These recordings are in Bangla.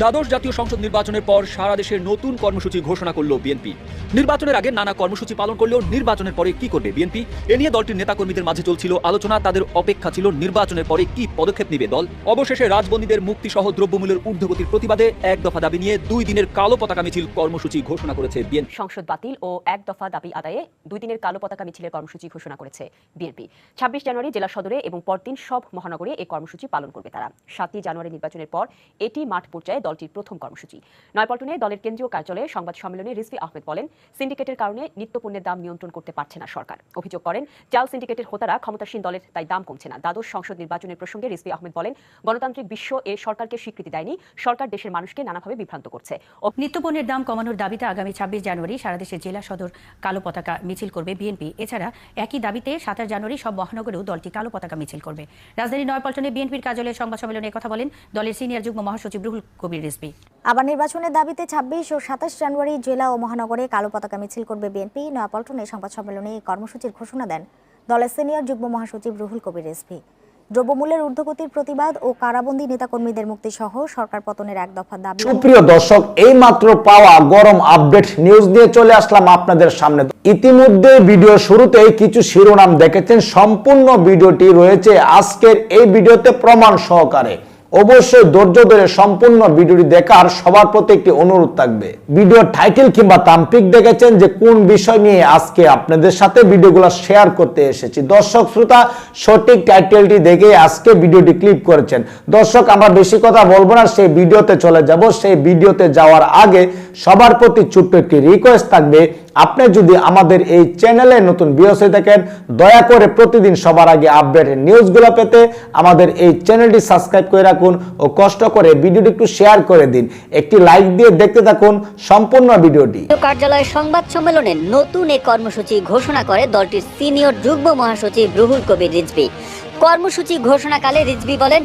দ্বাদশ জাতীয় সংসদ নির্বাচনের পর সারা দেশের নতুন কর্মসূচি ঘোষণা করল বিএনপি। নির্বাচনের আগে নানা কর্মসূচি পালন করলেও নির্বাচনের পরে কি করবে বিএনপি? এ নিয়ে দলটির নেতাকর্মীদের মাঝে চলছিল আলোচনা, তাদের অপেক্ষা ছিল নির্বাচনের পরে কি পদক্ষেপ নেবে দল। অবশেষে রাজবন্দীদের মুক্তি সহ দ্রব্যমূল্যের ঊর্ধ্বগতির প্রতিবাদে এক দফা দাবি নিয়ে দুই দিনের কালো পতাকা মিছিল কর্মসূচি ঘোষণা করেছে বিএনপি। সংসদ বাতিল ও এক দফা দাবি আদায়ে দুই দিনের কালো পতাকা মিছিলের কর্মসূচি ঘোষণা করেছে বিএনপি। ছাব্বিশ জানুয়ারি জেলা সদরে এবং পরদিন সব মহানগরে এই কর্মসূচি পালন করবে তারা। সাতই জানুয়ারি নির্বাচনের পর এটি মাঠ পর্যায়ে দলটির প্রথম কর্মসূচি। নয়পল্টনে দলের কেন্দ্রীয় কার্যালয়ে সংবাদ সম্মেলনে রিজভি আহমেদ বলেন, সিন্ডিকেটের কারণে নিত্যপণ্যের দাম নিয়ন্ত্রণ করতে পারছে না সরকার। অভিযোগ করেন, চাল সিন্ডিকেটের হোতারা ক্ষমতাসীন দলের, তাই দাম কমছে না। দ্বাদশ সংসদ নির্বাচনের প্রসঙ্গে রিজভি আহমেদ বলেন, গণতান্ত্রিক বিশ্ব এ সরকারকে স্বীকৃতি দেয়নি, সরকার দেশের মানুষকে নানাভাবে বিভ্রান্ত করছে। নিত্যপণ্যের দাম কমানোর দাবিতে আগামী ছাব্বিশ জানুয়ারি সারা দেশের জেলা সদর কালো পতাকা মিছিল করবে বিএনপি। এছাড়া একই দাবিতে সাতাশ জানুয়ারি সব মহানগরেও দলটি কালো পতাকা মিছিল করবে। রাজধানী নয়পল্টনে বিএনপির কার্যালয়ে সংবাদ সম্মেলনে কথা বলেন, দলের সিনিয়র যুগ্ম মহাসচিব রুহুল কবির। রিজভি আবার নির্বাচনের দাবিতে ছাব্বিশ ও সাতাশ জানুয়ারি জেলা ও মহানগরে কালো পতাকা মিছিল করবে বিএনপি। নয়াপল্টনে সংবাদ সম্মেলনে এই কর্মসূচির ঘোষণা দেন দলের সিনিয়র যুগ্ম মহাসচিব রুহুল কবির রেসভি দ্রব্যমূল্যের ঊর্ধ্বগতির প্রতিবাদ ও কারাবন্দী নেতাকর্মীদের মুক্তি সহ সরকার পতনের এক দফা দাবি। সুপ্রিয় দর্শক এই মাত্র পাওয়া গরম আপডেট নিউজ নিয়ে চলে আসলাম আপনাদের সামনে। ইতিমধ্যে ভিডিও শুরুতেই কিছু শিরোনাম দেখেছেন। সম্পূর্ণ ভিডিওটি রয়েছে আজকের এই ভিডিওতে প্রমাণ সহকারে। অবশ্যই ধৈর্য ধরে সম্পূর্ণ ভিডিওটি দেখার সবার প্রতি একটি অনুরোধ থাকবে। ভিডিও টাইটেল কিংবা তাম্পিক দেখেছেন যে কোন বিষয় নিয়ে আজকে আপনাদের সাথে ভিডিওগুলো শেয়ার করতে এসেছি। দর্শক, শ্রোতা, সঠিক টাইটেলটি দেখে আজকে ভিডিওটি ক্লিক করেছেন। দর্শক, আমরা বেশি কথা বলব না, সেই ভিডিওতে চলে যাব। সেই ভিডিওতে যাওয়ার আগে সবার প্রতি ছোট্ট একটি রিকোয়েস্ট থাকবে। আপনি যদি আমাদের এই চ্যানেলে নতুন বিয়স হয়ে থাকেন, দয়া করে প্রতিদিন সবার আগে আপডেট নিউজগুলো পেতে আমাদের এই চ্যানেলটি সাবস্ক্রাইব করে রাখুন ও কষ্ট করে ভিডিওটি একটু শেয়ার করে দিন। একটি লাইক দিয়ে দেখতে থাকুন সম্পূর্ণ ভিডিওটি। জাতীয় কার্যালয়ের সংবাদ সম্মেলনে নতুন এই কর্মসূচি ঘোষণা করে দলটির সিনিয়র যুগ্ম মহাসচিব রুহুল কবির রিজভি। কর্মসূচি ঘোষণাকালে রিজভি বলেন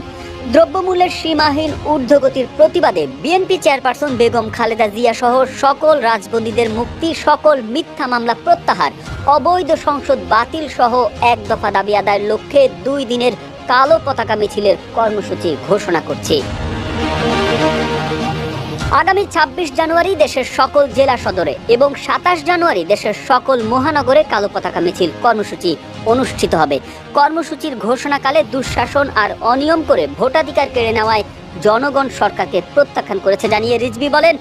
দ্রব্যমূল্যের সীমাহীন ঊর্ধ্বগতির প্রতিবাদে বিএনপি চেয়ারপারসন বেগম খালেদা জিয়া সহ সকল রাজবন্দীদের মুক্তি, সকল মিথ্যা মামলা প্রত্যাহার, অবৈধ সংসদ বাতিল সহ এক দফা দাবি আদায়ের লক্ষ্যে দুই দিনের কালো পতাকা মিছিলের কর্মসূচি ঘোষণা করছি। আগামী ছাব্বিশ জানুয়ারি দেশের সকল জেলা সদরে এবং সাতাশ জানুয়ারি দেশের সকল মহানগরে কালো পতাকা মিছিল কর্মসূচি অনুষ্ঠিত হবে। কর্মসূচির ঘোষণাকালে দুঃশাসন আর অনিয়ম করে ভোটাধিকার কেড়ে নেওয়ায় জনগণ সরকারকে প্রত্যাখ্যান করেছে জানিয়ে রিজভি বলেন,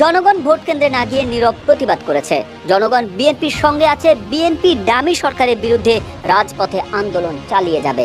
জনগণ ভোট কেন্দ্রে না গিয়ে নীরব প্রতিবাদ করেছে। জনগণ বিএনপির সঙ্গে আছে, বিএনপি ডামি সরকারের বিরুদ্ধে রাজপথে আন্দোলন চালিয়ে যাবে।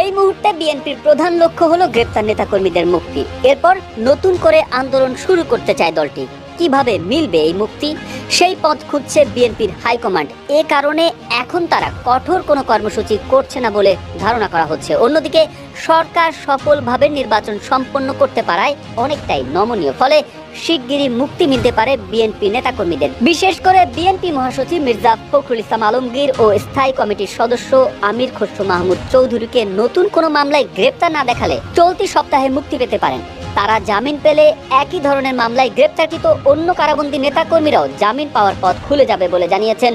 এই মুহূর্তে বিএনপির প্রধান লক্ষ্য হলো গ্রেপ্তার নেতাকর্মীদের মুক্তি। এরপর নতুন করে আন্দোলন শুরু করতে চায় দলটি। কীভাবে মিলবে এই মুক্তি? সেই পথ খুঁজছে বিএনপির হাইকমান্ড। এ কারণে এখন তারা কঠোর কোনো কর্মসূচি করছে না বলে ধারণা করা হচ্ছে। অন্যদিকে সরকার সফলভাবে নির্বাচন সম্পন্ন করতে পারায় অনেকটাই নমনীয়। ফলে শিগগিরই মুক্তি মিলতে পারে বিএনপি নেতাকর্মীদের। বিশেষ করে বিএনপি মহাসচিব মির্জা ফখরুল ইসলাম আলমগীর ও স্থায়ী কমিটির সদস্য আমির খসরু মাহমুদ চৌধুরীকে নতুন কোনো মামলায় গ্রেপ্তার না দেখালে চলতি সপ্তাহে মুক্তি পেতে পারেন। তারা জামিন পেলে একই ধরনের মামলায় গ্রেপ্তারকৃত অন্য কারাবন্দী নেতাকর্মীরাও জামিন পাওয়ার পথ খুলে যাবে বলে জানিয়েছেন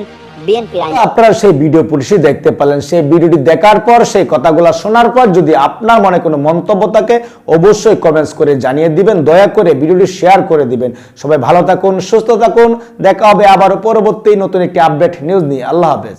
আপনারা সেই ভিডিও পুলিশি দেখতে পেলেন। সেই ভিডিওটি দেখার পর, সেই কথাগুলো শোনার পর যদি আপনার মনে কোনো মন্তব্য থাকে, অবশ্যই কমেন্টস করে জানিয়ে দিবেন। দয়া করে ভিডিওটি শেয়ার করে দিবেন। সবাই ভালো থাকুন, সুস্থ থাকুন। দেখা হবে আবারও পরবর্তী নতুন একটি আপডেট নিউজ নিয়ে। আল্লাহ হাফেজ।